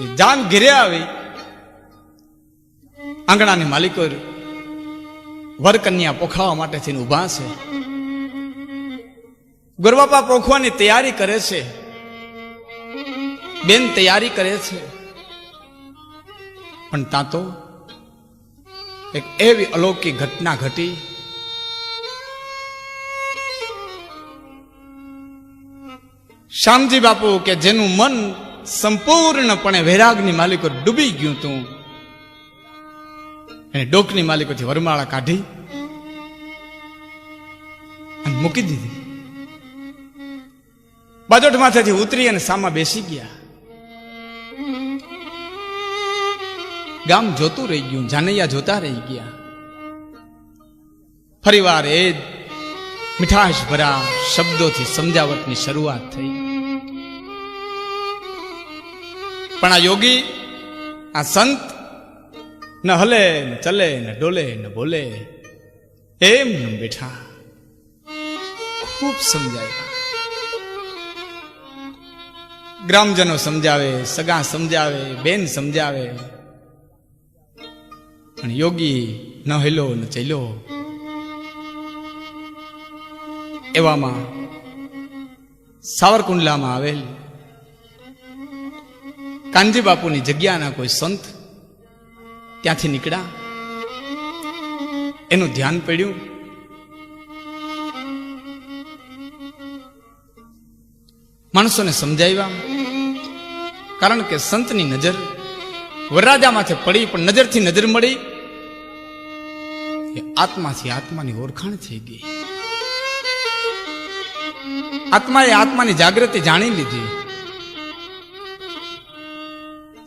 એ જાન ઘેરે આવી. આંગણાની માલિકો વરકન્યા પોખાવા માટે થઈને ઊભા છે. ગુરબાપા પોખવાની તૈયારી કરે છે. બેન તૈયારી કરે છે. પણ ત્યાં તો એક એવી અલૌકિક ઘટના ઘટી. શ્યામજી બાપુ કે જેનું મન સંપૂર્ણપણે વૈરાગની માલિકો ડૂબી ગયું તું. એને ડોકની માલિકોથી વરમાળા કાઢી અને મૂકી દીધી. બાજોટ માથેથી ઉતરી અને સામા બેસી ગયા. ગામ જોતું રહી ગયું, જાનૈયા જોતા રહી ગયા. ફરીવાર એ મીઠાશ ભરા શબ્દોથી સમજાવટની શરૂઆત થઈ. પણ આ યોગી, આ સંત, ન હલે, ન ચલે, ન ડોલે, ન બોલે, એમ બેઠા. ખૂબ સમજાવ્યા ગ્રામજનો સમજાવે, સગા સમજાવે, બેન સમજાવે. પણ યોગી ન હેલો, ન ચલ્યો એવામાં સાવરકુંડલામાં આવેલ કાનજી બાપુની જગ્યાના કોઈ સંત ત્યાંથી નીકળ્યા? એનું ધ્યાન પડ્યું? માણસોને સમજાવ્યા? કારણ કે સંતની નજર વરરાજા માથે પડી, પણ નજરથી નજર મળી આત્માથી આત્માની ઓળખાણ થઈ ગઈ. આત્માએ આત્માની જાગૃતિ જાણી લીધી.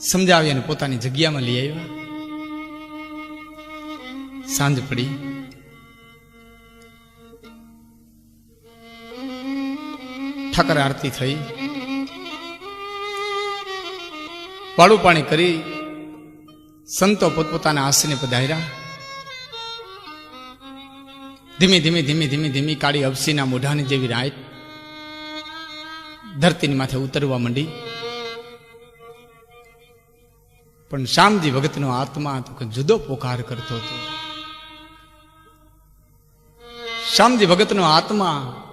સમજાવી અને પોતાની જગ્યામાં લઈ આવ્યા. સાંજ પડી. ઠાકર આરતી થઈ. વાળું પાણી કરી સંતો પોતપોતાના આસને પધાર્યા. ધીમે ધીમે ધીમે ધીમે ધીમે કાળી અબસીના મોઢાની જેવી રાત ધરતીની માથે ઉતરવા માંડી. પણ શ્યામજી ભગતનો આત્મા તો કંઈક જુદો પોકાર કરતો હતો. શ્યામજી ભગતનો આત્મા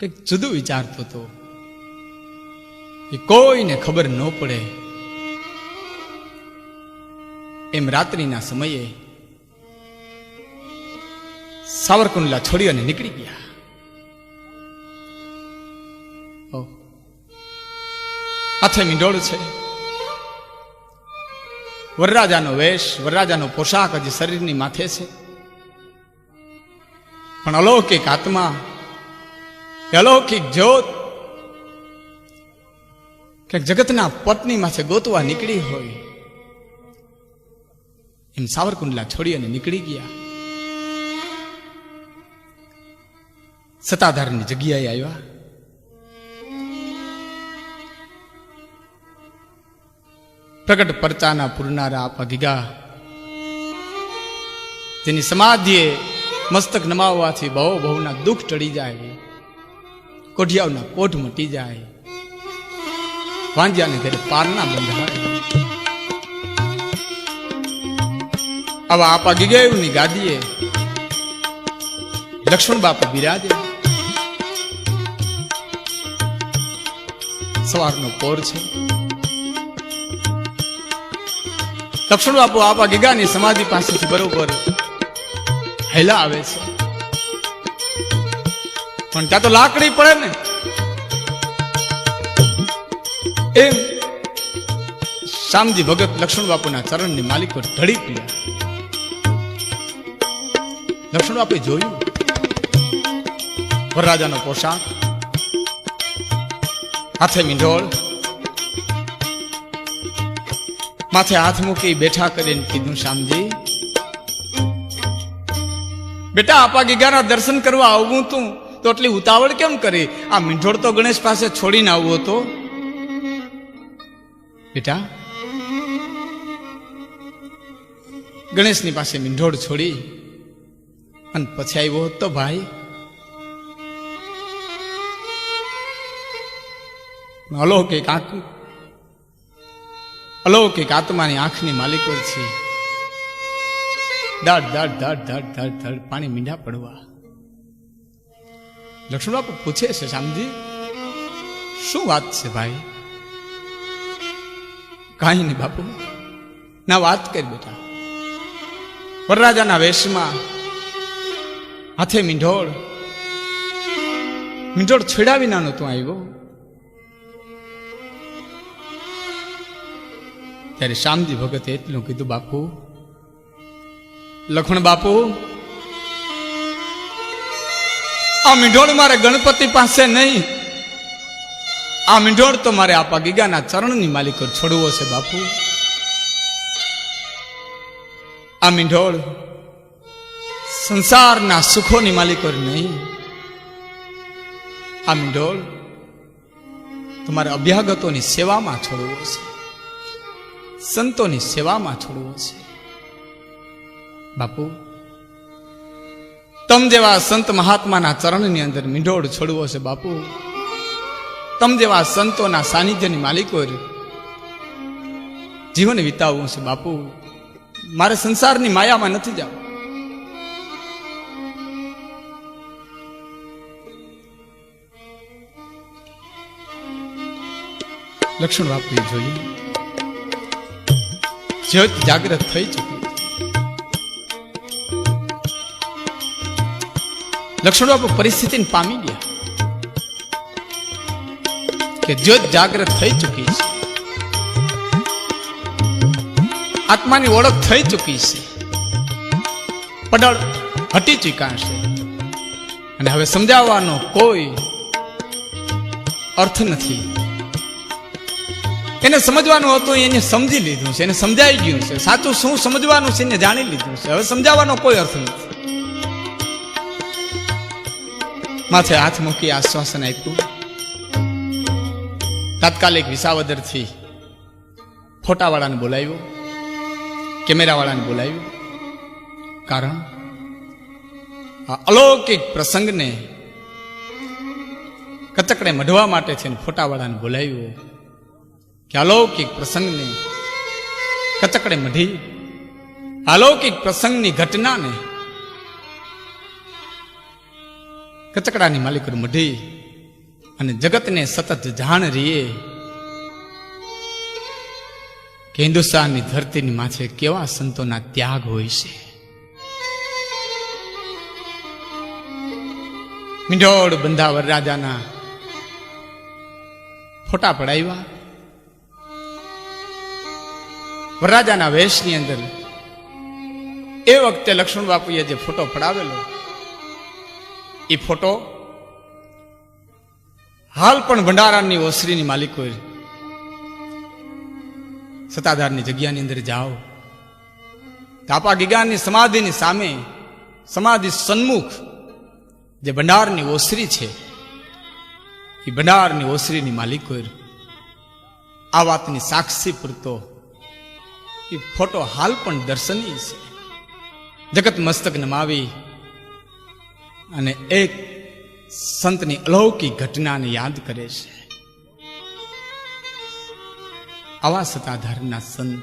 કંઈક જુદું વિચારતો હતો. એ કોઈને ખબર ન પડે. એમ રાત્રિના સમયે સાવરકુંડલા છોડી અને નીકળી ગયા. હાથે મીંડોળ છે. વરરાજાનો વેશ, વરરાજાનો પોશાક હજી શરીરની માથે છે. પણ અલૌકિક આત્મા, અલૌકિક જ્યોત, ક્યાંક જગતના પત્ની માથે ગોતવા નીકળી હોય, એમ સાવરકુંડલા છોડી અને નીકળી ગયા. સત્તાધારની જગ્યાએ આવ્યા. પ્રગટ પરચાના પૂરનારા આપા અગિગા તેની સમાધિએ મસ્તક નમાવવાથી બહુ બહુના દુઃખ ટળી જાય. કોઠિયાઓના કોઠ મટી જાય. વાંજ્યાને ઘરે પારના બંધાય આવા આપા ગીગાયુની ગાદીએ લક્ષ્મણ બાપુ બિરાજે. સવારનો પોર છે. લક્ષ્મણ બાપુ આપા ગીગાની સમાધિ પાસેથી બરોબર હેલા આવે છે. પણ ત્યાં તો લાકડી પડે ને. એમ શામજી ભગત લક્ષ્મણ બાપુના ચરણની પર ઢળી પીડ્યા લક્ષ્મણ બાપુએ જોયું. વરરાજાનો પોશાક, હાથે મીંઢોળ માથે હાથ મૂકી બેઠા કરીને કીધું શ્યામજી બેટા, આપા ગીગાના દર્શન કરવા આવવું તું, તો એટલી ઉતાવળ કેમ કરી? આ મીંઢોળ તો ગણેશ પાસે છોડીને આવવો હતો. બેટા, ગણેશની પાસે મીંઢોળ છોડી અને પછી આવ્યો હતો ભાઈ અલૌકિક આંખ અલૌકિક આત્માની આંખની માલિકો છે દાડ દાડ દાડ દાડ દાડ દાડ પાણી મીંડા પડવા. લક્ષ્મણ બાપુ પૂછે છે, શામજી, શું વાત છે ભાઈ? કાંઈ નહીં બાપુ. ના, વાત કરી બેટા. વરરાજાના વેશમાં હાથે મીંઢોળ. મીંઢોળ છેડાવી નાનો તું આવ્યો. ત્યારે શ્યામજી ભગતે એટલું કીધું, બાપુ, લખણ બાપુ, આ મીંઢોળ મારે ગણપતિ પાસે નહીં. આ મીંઢોળ તો મારે આપા ગીગાના ચરણની માલિકો છોડવો છે, બાપુ. આ મીંઢોળ સંસારના સુખોની માલિકો નહીં. આ મીંઢોળ તમારે અભ્યાગતોની સેવામાં છોડવો છે. સંતોની સેવામાં છોડવો છે બાપુ, તમ જેવા સંત મહાત્માના ચરણની અંદર મીંઢોળ છોડવો છે બાપુ. તમ જેવા સંતોના સાનિધ્યની માલિકો જીવન વિતાવવું છે બાપુ. મારે સંસારની માયામાં નથી જવું. લક્ષ્મણ બાપુએ જોયું. જ્યોત જાગ્રત થઈ ચૂકી. લક્ષ્મણ બાપુ પરિસ્થિતિને પામી ગયા કે જ્યોત જાગ્રત થઈ ચૂકી છે. આત્માની ઓળખ થઈ ચૂકી છે. પડળ હટી ચૂક્યા છે. અને હવે સમજાવવાનો કોઈ અર્થ નથી. એને સમજવાનું હતું, એને સમજી લીધું છે, એને સમજાઈ ગયું છે. સાચું શું સમજવાનું છે એને જાણી લીધું છે. હવે સમજાવવાનો કોઈ અર્થ નથી. માથે હાથ મૂકી આશ્વાસન આપ્યું. તાત્કાલિક વિસાવદરથી ફોટાવાળાને બોલાવ્યો, કેમેરાવાળાને બોલાવ્યો. કારણ, આ અલૌકિક પ્રસંગને કચકડે મઢવા માટે થઈને ફોટાવાળાને બોલાવ્યો. કે અલૌકિક પ્રસંગને કચકડે મઢી, અલૌકિક પ્રસંગની ઘટનાને કચકડાની માલિક મઢી અને જગતને સતત જાણ રહીએ કે હિન્દુસ્તાનની ધરતીની માથે કેવા સંતોના ત્યાગ હોય છે. મીઢોળ બંધાવર રાજાના ફોટા પડાવ્યા. વરરાજાના વેશની અંદર એ વખતે લક્ષ્મણ બાપુએ જે ફોટો પડાવેલો એ ફોટો હાલ પણ ભંડારાની ઓસરીની માલિકો સત્તાધારની જગ્યાની અંદર જાઓ. તાપા ગીગાની સમાધિની સામે, સમાધિ સન્મુખ જે ભંડારની ઓસરી છે એ ભંડારની ઓસરીની માલિકો આ વાતની સાક્ષી પૂરતો એ ફોટો હાલ પણ દર્શનીય છે. જગત મસ્તક નમાવી અને એક સંતની અલૌકિક ઘટનાને યાદ કરે છે. આવા સત્તાધારના સંત